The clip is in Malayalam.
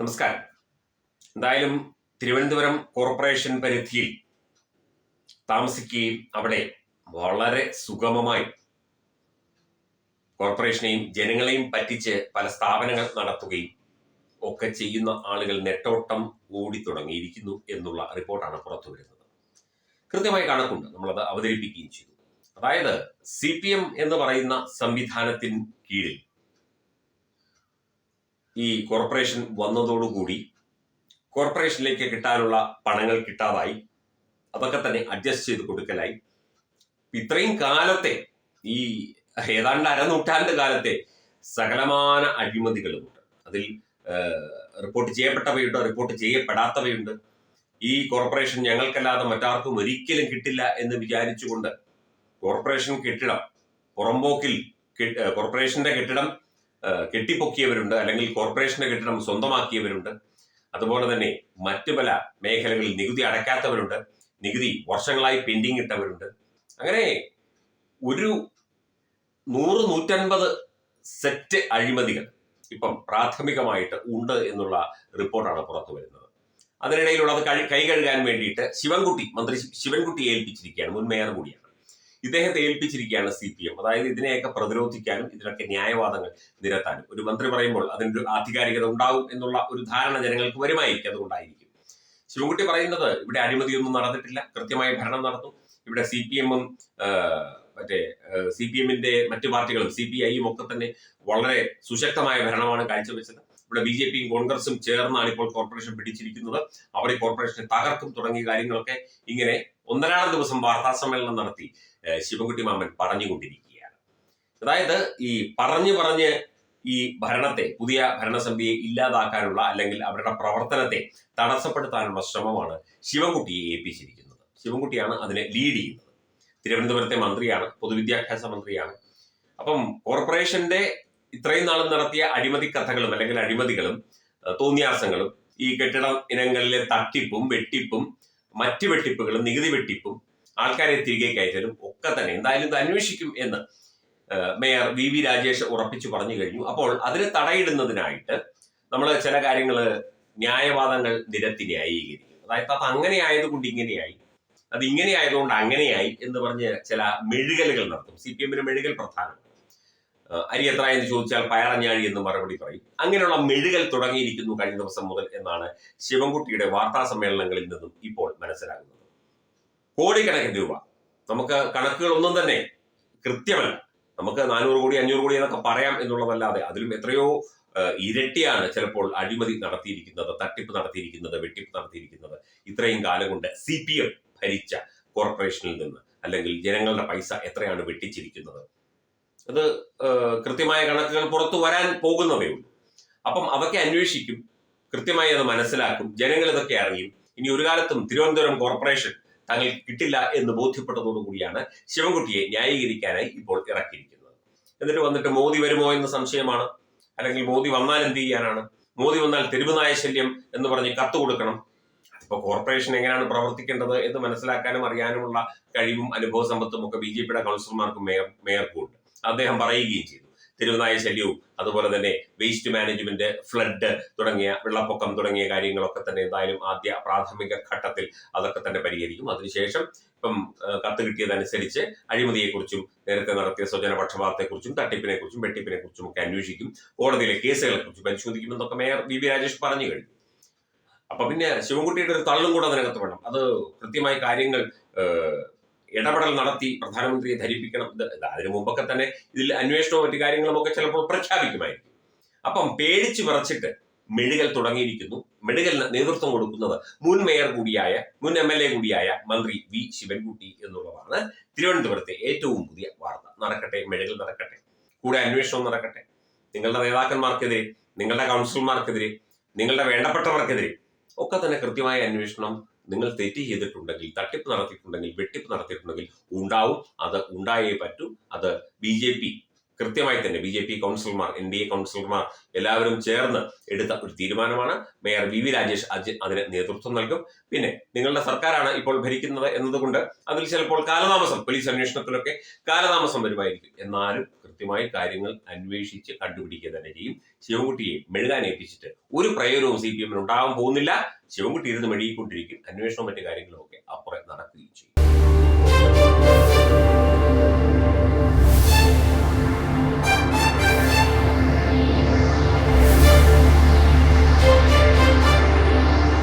നമസ്കാരം. എന്തായാലും തിരുവനന്തപുരം കോർപ്പറേഷൻ പരിധിയിൽ താമസിക്കുകയും അവിടെ വളരെ സുഗമമായി കോർപ്പറേഷനെയും ജനങ്ങളെയും പറ്റിച്ച് പല സ്ഥാപനങ്ങൾ നടത്തുകയും ഒക്കെ ചെയ്യുന്ന ആളുകൾ നെട്ടോട്ടം ഓടി തുടങ്ങിയിരിക്കുന്നു എന്നുള്ള റിപ്പോർട്ടാണ് പുറത്തു വരുന്നത്. കൃത്യമായി കണക്കുണ്ട്. നമ്മളത് അവതരിപ്പിക്കുകയും ചെയ്തു. അതായത് സി പി എം എന്ന് പറയുന്ന സംവിധാനത്തിന് കീഴിൽ ഈ കോർപ്പറേഷൻ വന്നതോടുകൂടി കോർപ്പറേഷനിലേക്ക് കിട്ടാനുള്ള പണങ്ങൾ കിട്ടാതായി. അതൊക്കെ തന്നെ അഡ്ജസ്റ്റ് ചെയ്ത് കൊടുക്കലായി. ഇത്രയും കാലത്തെ ഈ ഏതാണ്ട് അരനൂറ്റാണ്ട് കാലത്തെ സകലമാന അഴിമതികളുമുണ്ട്. അതിൽ റിപ്പോർട്ട് ചെയ്യപ്പെട്ടവയുണ്ട് റിപ്പോർട്ട് ചെയ്യപ്പെടാത്തവയുണ്ട്. ഈ കോർപ്പറേഷൻ ഞങ്ങൾക്കല്ലാതെ മറ്റാർക്കും ഒരിക്കലും കിട്ടില്ല എന്ന് വിചാരിച്ചുകൊണ്ട് കോർപ്പറേഷൻ കെട്ടിടം പുറമ്പോക്കിൽ കോർപ്പറേഷന്റെ കെട്ടിടം കെട്ടിപ്പൊക്കിയവരുണ്ട് അല്ലെങ്കിൽ കോർപ്പറേഷന്റെ കെട്ടിടം സ്വന്തമാക്കിയവരുണ്ട്. അതുപോലെ തന്നെ മറ്റു പല മേഖലകളിൽ നികുതി അടയ്ക്കാത്തവരുണ്ട് നികുതി വർഷങ്ങളായി പെൻഡിങ് ഇട്ടവരുണ്ട്. അങ്ങനെ ഒരു നൂറ് നൂറ്റൻപത് സെറ്റ് അഴിമതികൾ ഇപ്പം പ്രാഥമികമായിട്ട് ഉണ്ട് എന്നുള്ള റിപ്പോർട്ടാണ് പുറത്തു വരുന്നത്. അതിനിടയിലുള്ളത് കൈ കഴുകാൻ വേണ്ടിയിട്ട് ശിവൻകുട്ടി മന്ത്രി ശിവൻകുട്ടി ഏൽപ്പിച്ചിരിക്കുകയാണ് മുൻ മേയർ കൂടിയാണ്. ഇദ്ദേഹത്തെ ഏൽപ്പിച്ചിരിക്കുകയാണ് സി പി എം അതായത് ഇതിനെയൊക്കെ പ്രതിരോധിക്കാനും ഇതിനൊക്കെ ന്യായവാദങ്ങൾ നിരത്താനും. ഒരു മന്ത്രി പറയുമ്പോൾ അതിനൊരു ആധികാരികത ഉണ്ടാവും എന്നുള്ള ഒരു ധാരണ ജനങ്ങൾക്ക് വരുമായിരിക്കും. അതുകൊണ്ടായിരിക്കും. ശിവൻകുട്ടി പറയുന്നത് ഇവിടെ അഴിമതിയൊന്നും നടന്നിട്ടില്ല. കൃത്യമായി ഭരണം നടന്നു. ഇവിടെ സി പി എമ്മും മറ്റേ സി പി എമ്മിന്റെ മറ്റു പാർട്ടികളും സി പി ഐയും ഒക്കെ തന്നെ വളരെ സുശക്തമായ ഭരണമാണ് കാഴ്ചവെച്ചത്. ഇവിടെ ബി ജെ പിയും കോൺഗ്രസും ചേർന്നാണ് ഇപ്പോൾ കോർപ്പറേഷൻ പിടിച്ചിരിക്കുന്നത്. അവർ ഈ കോർപ്പറേഷനെ തകർക്കും തുടങ്ങിയ കാര്യങ്ങളൊക്കെ ഇങ്ങനെ ഒന്നരാളം ദിവസം വാർത്താ സമ്മേളനം നടത്തി. ശിവൻകുട്ടി മാമൻ പറഞ്ഞുകൊണ്ടിരിക്കുകയാണ്. അതായത് ഈ പറഞ്ഞു പറഞ്ഞ് ഈ ഭരണത്തെ പുതിയ ഭരണസമിതിയെ ഇല്ലാതാക്കാനുള്ള അല്ലെങ്കിൽ അവരുടെ പ്രവർത്തനത്തെ തടസ്സപ്പെടുത്താനുള്ള ശ്രമമാണ് ശിവൻകുട്ടിയെ ഏൽപ്പിച്ചിരിക്കുന്നത്. ശിവൻകുട്ടിയാണ് അതിനെ ലീഡ് ചെയ്യുന്നത്. തിരുവനന്തപുരത്തെ മന്ത്രിയാണ് പൊതുവിദ്യാഭ്യാസ മന്ത്രിയാണ്. അപ്പം കോർപ്പറേഷന്റെ ഇത്രയും നാളും നടത്തിയ അഴിമതി കഥകളും അല്ലെങ്കിൽ അഴിമതികളും തോന്നിയാസങ്ങളും ഈ കെട്ടിട ഇനങ്ങളിലെ തട്ടിപ്പും വെട്ടിപ്പും മറ്റു വെട്ടിപ്പുകളും നികുതി വെട്ടിപ്പും ആൾക്കാരെ തിരികെ കയറ്റലും ഒക്കെ തന്നെ. എന്തായാലും ഇത് അന്വേഷിക്കും എന്ന് മേയർ വി വി രാജേഷ് ഉറപ്പിച്ചു പറഞ്ഞു കഴിഞ്ഞു. അപ്പോൾ അതിനെ തടയിടുന്നതിനായിട്ട് നമ്മൾ ചില കാര്യങ്ങൾ ന്യായവാദങ്ങൾ നിരത്തി ന്യായീകരിക്കും അതായത് അത് അങ്ങനെ ആയതുകൊണ്ട് ഇങ്ങനെയായി അത് ഇങ്ങനെ ആയതുകൊണ്ട് അങ്ങനെയായി എന്ന് പറഞ്ഞ് ചില മെഴുകലുകൾ നടത്തും. സി പി എമ്മിന് മെഴുകൽ പ്രധാനമാണ് ഏഹ് അരി എത്ര എന്ന് ചോദിച്ചാൽ പയറഞ്ഞാഴി എന്ന് മറുപടി പറയും. അങ്ങനെയുള്ള മെഴുകൽ തുടങ്ങിയിരിക്കുന്നു കഴിഞ്ഞ ദിവസം മുതൽ എന്നാണ് ശിവൻകുട്ടിയുടെ വാർത്താ സമ്മേളനങ്ങളിൽ നിന്നും ഇപ്പോൾ മനസ്സിലാകുന്നത്. കോടിക്കണക്കിന് രൂപ. നമുക്ക് കണക്കുകളൊന്നും തന്നെ കൃത്യമല്ല. നമുക്ക് നാനൂറ് കോടി അഞ്ഞൂറ് കോടി എന്നൊക്കെ പറയാം എന്നുള്ളതല്ലാതെ അതിലും എത്രയോ ഇരട്ടിയാണ് ചിലപ്പോൾ അഴിമതി നടത്തിയിരിക്കുന്നത് തട്ടിപ്പ് നടത്തിയിരിക്കുന്നത് വെട്ടിപ്പ് നടത്തിയിരിക്കുന്നത് ഇത്രയും കാലം കൊണ്ട് സി പി എം ഭരിച്ച കോർപ്പറേഷനിൽ നിന്ന് അല്ലെങ്കിൽ ജനങ്ങളുടെ പൈസ എത്രയാണ് വെട്ടിച്ചിരിക്കുന്നത്. അത് കൃത്യമായ കണക്കുകൾ പുറത്തു വരാൻ പോകുന്നതേ ഉള്ളൂ. അപ്പം അതൊക്കെ അന്വേഷിക്കും കൃത്യമായി അത് മനസ്സിലാക്കും ജനങ്ങൾ ഇതൊക്കെ അറിയും. ഇനി ഒരു കാലത്തും തിരുവനന്തപുരം കോർപ്പറേഷൻ തങ്ങൾക്ക് കിട്ടില്ല എന്ന് ബോധ്യപ്പെട്ടതോടുകൂടിയാണ് ശിവൻകുട്ടിയെ ന്യായീകരിക്കാനായി ഇപ്പോൾ ഇറക്കിയിരിക്കുന്നത്. എന്നിട്ട് വന്നിട്ട് മോദി വരുമോ എന്ന സംശയമാണ്. അല്ലെങ്കിൽ മോദി വന്നാൽ എന്ത് ചെയ്യാനാണ്? മോദി വന്നാൽ തെരുവുനായ ശല്യം എന്ന് പറഞ്ഞ് കത്ത് കൊടുക്കണം. അതിപ്പോ കോർപ്പറേഷൻ എങ്ങനെയാണ് പ്രവർത്തിക്കേണ്ടത് എന്ന് മനസ്സിലാക്കാനും അറിയാനുമുള്ള കഴിവും അനുഭവ സമ്പത്തും ഒക്കെ ബി ജെ പിയുടെ കൗൺസിലർമാർക്കും മേയർ മേയർക്കും ഉണ്ട്. അദ്ദേഹം പറയുകയും ചെയ്തു. തെരുവുനായ ശല്യവും അതുപോലെ തന്നെ വേസ്റ്റ് മാനേജ്മെന്റ് ഫ്ലഡ് തുടങ്ങിയ വെള്ളപ്പൊക്കം തുടങ്ങിയ കാര്യങ്ങളൊക്കെ തന്നെ എന്തായാലും ആദ്യ പ്രാഥമിക ഘട്ടത്തിൽ അതൊക്കെ തന്നെ പരിഹരിക്കും. അതിനുശേഷം ഇപ്പം കത്ത് കിട്ടിയതനുസരിച്ച് അഴിമതിയെക്കുറിച്ചും നേരത്തെ നടത്തിയ സ്വജന പക്ഷപാതത്തെക്കുറിച്ചും വെട്ടിപ്പിനെ കുറിച്ചും ഒക്കെ അന്വേഷിക്കും. കോടതിയിലെ കേസുകളെ കുറിച്ച് പരിശോധിക്കുമെന്നൊക്കെ മേയർ വി വി രാജേഷ് പറഞ്ഞു കഴിഞ്ഞു. അപ്പൊ പിന്നെ ശിവൻകുട്ടിയുടെ ഒരു തള്ളും കൂടെ അതിനകത്ത് വേണം. അത് കൃത്യമായി കാര്യങ്ങൾ ഇടപെടൽ നടത്തി പ്രധാനമന്ത്രിയെ ധരിപ്പിക്കണം. അതിനു മുമ്പൊക്കെ തന്നെ ഇതിൽ അന്വേഷണവും മറ്റു കാര്യങ്ങളും ഒക്കെ ചിലപ്പോൾ പ്രഖ്യാപിക്കുമായിരിക്കും. അപ്പം പേടിച്ചു വിറച്ചിട്ട് മെഴുകൽ തുടങ്ങിയിരിക്കുന്നു. മെഴുകലിന് നേതൃത്വം കൊടുക്കുന്നത് മുൻ മേയർ കൂടിയായ മുൻ എം എൽ എ കൂടിയായ മന്ത്രി വി ശിവൻകുട്ടി എന്നുള്ളതാണ് തിരുവനന്തപുരത്തെ ഏറ്റവും പുതിയ വാർത്ത. നടക്കട്ടെ മെഴുകൽ നടക്കട്ടെ. കൂടെ അന്വേഷണം നടക്കട്ടെ. നിങ്ങളുടെ നേതാക്കന്മാർക്കെതിരെ നിങ്ങളുടെ കൗൺസിലർമാർക്കെതിരെ നിങ്ങളുടെ വേണ്ടപ്പെട്ടവർക്കെതിരെ ഒക്കെ തന്നെ കൃത്യമായ അന്വേഷണം നിങ്ങൾ തെറ്റ് ചെയ്തിട്ടുണ്ടെങ്കിൽ തട്ടിപ്പ് നടത്തിയിട്ടുണ്ടെങ്കിൽ വെട്ടിപ്പ് നടത്തിയിട്ടുണ്ടെങ്കിൽ ഉണ്ടാവും. അത് ഉണ്ടായേ പറ്റൂ. അത് ബി ജെ പി കൃത്യമായി തന്നെ ബി ജെ പി കൗൺസിലർമാർ എൻ ഡി എ കൗൺസിലർമാർ എല്ലാവരും ചേർന്ന് എടുത്ത ഒരു തീരുമാനമാണ്. മേയർ വി വി രാജേഷ് അതിന് നേതൃത്വം നൽകും. പിന്നെ നിങ്ങളുടെ സർക്കാരാണ് ഇപ്പോൾ ഭരിക്കുന്നത് എന്നതുകൊണ്ട് അതിൽ ചിലപ്പോൾ കാലതാമസം പോലീസ് അന്വേഷണത്തിലൊക്കെ കാലതാമസം വരുമായിരിക്കും. എന്നാലും കൃത്യമായി കാര്യങ്ങൾ അന്വേഷിച്ച് കണ്ടുപിടിക്കുക തന്നെ ചെയ്യും. ശിവൻകുട്ടിയെ മെഴുകാൻ ഏൽപ്പിച്ചിട്ട് ഒരു പ്രയോജനവും സി പി എമ്മിന് ഉണ്ടാകാൻ പോകുന്നില്ല. ശിവൻകുട്ടി ഇരുന്ന് മെഴുകിക്കൊണ്ടിരിക്കും. അന്വേഷണവും മറ്റു കാര്യങ്ങളും ഒക്കെ അപ്പുറം നടക്കുകയും ചെയ്യും.